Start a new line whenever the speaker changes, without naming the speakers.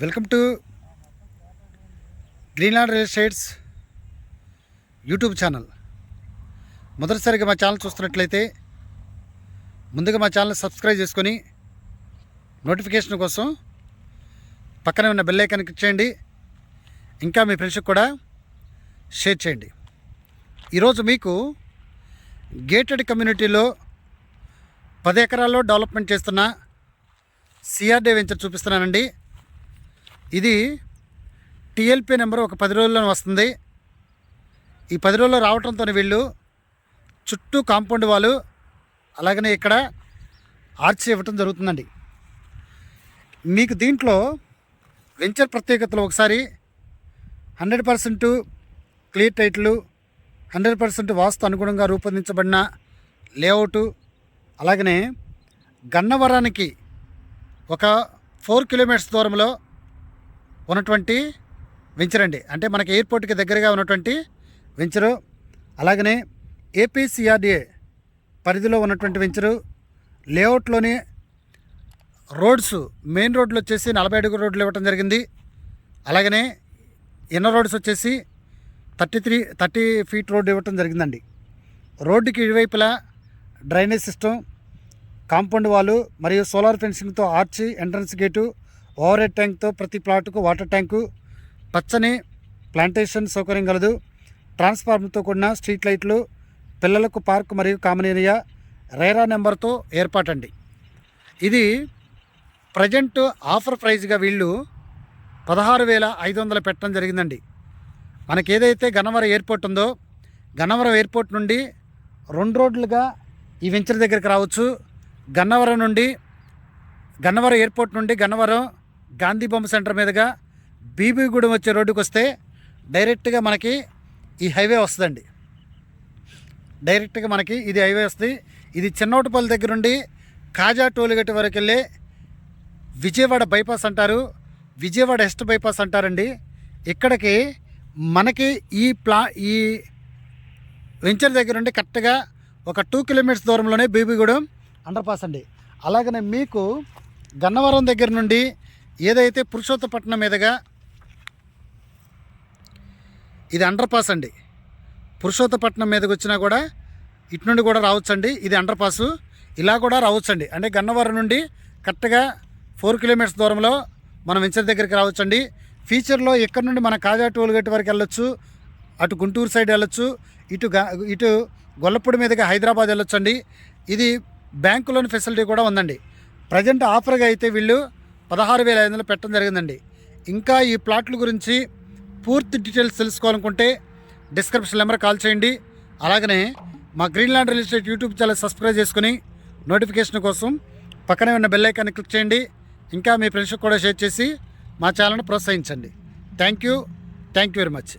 Welcome to Greenland real estates YouTube channel. మొదటిసారిగా మా channel చూస్తున్నట్లయితే ముందుగా మా ఛానల్ సబ్స్క్రైబ్ చేసుకొని నోటిఫికేషన్ కోసం పక్కనే ఉన్న బెల్ ఐకాన్ క్లిక్ చేయండి. ఇంకా మీ ఫ్రెండ్స్కి కూడా షేర్ చేయండి. ఈరోజు మీకు గేటెడ్ కమ్యూనిటీలో పది ఎకరాల్లో డెవలప్మెంట్ చేస్తున్న సిఆర్డే వెంచర్ చూపిస్తున్నానండి. ఇది టీఎల్పీ నెంబర్ ఒక పది రోజుల్లో వస్తుంది. ఈ పది రోజుల్లో రావడంతో వీళ్ళు చుట్టూ కాంపౌండ్ వాళ్ళు అలాగనే ఇక్కడ ఆర్చి ఇవ్వటం జరుగుతుందండి. మీకు దీంట్లో వెంచర్ ప్రత్యేకతలు ఒకసారి హండ్రెడ్ పర్సెంట్ క్లియర్ టైట్లు హండ్రెడ్ పర్సెంట్ వాస్తు అనుగుణంగా రూపొందించబడిన లేఅవుటు అలాగనే గన్నవరానికి ఒక ఫోర్ కిలోమీటర్స్ దూరంలో ఉన్నటువంటి వెంచర్ అండి. అంటే మనకి ఎయిర్పోర్ట్కి దగ్గరగా ఉన్నటువంటి వెంచరు అలాగనే ఏపీసీఆర్డీఏ పరిధిలో ఉన్నటువంటి వెంచరు లేఅవుట్లోని రోడ్స్ మెయిన్ రోడ్లు వచ్చేసి నలభై అడుగు రోడ్లు ఇవ్వటం జరిగింది. అలాగనే ఇన్నర్ రోడ్స్ వచ్చేసి thirty three thirty feet road ఇవ్వటం జరిగిందండి. రోడ్డుకి ఇరువైపులా డ్రైనేజ్ సిస్టమ్ కాంపౌండ్ వాలు మరియు solar ఫెన్సింగ్తో arch entrance gate over head ట్యాంక్తో ప్రతి ప్లాట్కు వాటర్ ట్యాంకు పచ్చని ప్లాంటేషన్ సౌకర్యం కలదు. ట్రాన్స్ఫార్మర్తో కూడిన స్ట్రీట్ లైట్లు పిల్లలకు పార్క్ మరియు కామన్ ఏరియా రైరా నెంబర్తో ఏర్పాటండి. ఇది ప్రజెంట్ ఆఫర్ ప్రైజ్గా వీళ్ళు పదహారు వేల ఐదు వందలు పెట్టడం జరిగిందండి. మనకి ఏదైతే గన్నవరం ఎయిర్పోర్ట్ ఉందో గన్నవరం ఎయిర్పోర్ట్ నుండి రెండు రోడ్లుగా ఈ వెంచర్ దగ్గరికి రావచ్చు. గన్నవరం నుండి గన్నవరం ఎయిర్పోర్ట్ నుండి గన్నవరం గాంధీ బొమ్మ సెంటర్ మీదుగా బీబీగూడెం వచ్చే రోడ్డుకి వస్తే డైరెక్ట్గా మనకి ఈ హైవే వస్తుందండి. డైరెక్ట్గా మనకి ఇది హైవే వస్తుంది. ఇది చిన్నోటపల్లి దగ్గర నుండి కాజా టోల్గేట్ వరకు వెళ్ళే విజయవాడ బైపాస్ అంటారు. విజయవాడ ఎస్ట్ బైపాస్ అంటారండి. ఇక్కడికి మనకి ఈ ప్లా ఈ వెంచర్ దగ్గర నుండి కరెక్ట్గా ఒక టూ కిలోమీటర్స్ దూరంలోనే బీబీగూడెం అండర్ పాస్ అండి. అలాగనే మీకు గన్నవరం దగ్గర నుండి ఏదైతే పురుషోత్తపట్నం మీదుగా ఇది అండర్ పాస్ అండి. పురుషోత్తపట్నం మీదకి వచ్చినా కూడా ఇటు నుండి కూడా రావచ్చండి. ఇది అండర్ పాసు ఇలా కూడా రావచ్చండి. అంటే గన్నవరం నుండి కరెక్ట్గా ఫోర్ కిలోమీటర్స్ దూరంలో మనం వెంచర్ దగ్గరికి రావచ్చండి. ఫ్యూచర్లో ఇక్కడ నుండి మన కాజా టోల్ గేట్ వరకు వెళ్ళొచ్చు అటు గుంటూరు సైడ్ వెళ్ళొచ్చు ఇటు ఇటు గొల్లపూడి మీదుగా హైదరాబాద్ వెళ్ళొచ్చండి. ఇది బ్యాంకు లోన్ ఫెసిలిటీ కూడా ఉందండి. ప్రజెంట్ ఆఫర్గా అయితే వీళ్ళు పదహారు వేల ఐదు వందలు పెట్టడం జరిగిందండి. ఇంకా ఈ ప్లాట్ల గురించి పూర్తి డీటెయిల్స్ తెలుసుకోవాలనుకుంటే డిస్క్రిప్షన్ నెంబర్ కాల్ చేయండి. అలాగనే మా Greenland real estate YouTube channel subscribe చేసుకుని నోటిఫికేషన్ కోసం పక్కనే ఉన్న బెల్ ఐకాన్ని క్లిక్ చేయండి. ఇంకా మీ ఫ్రెండ్స్కి కూడా షేర్ చేసి మా ఛానల్ను ప్రోత్సహించండి. Thank you. Thank you very much.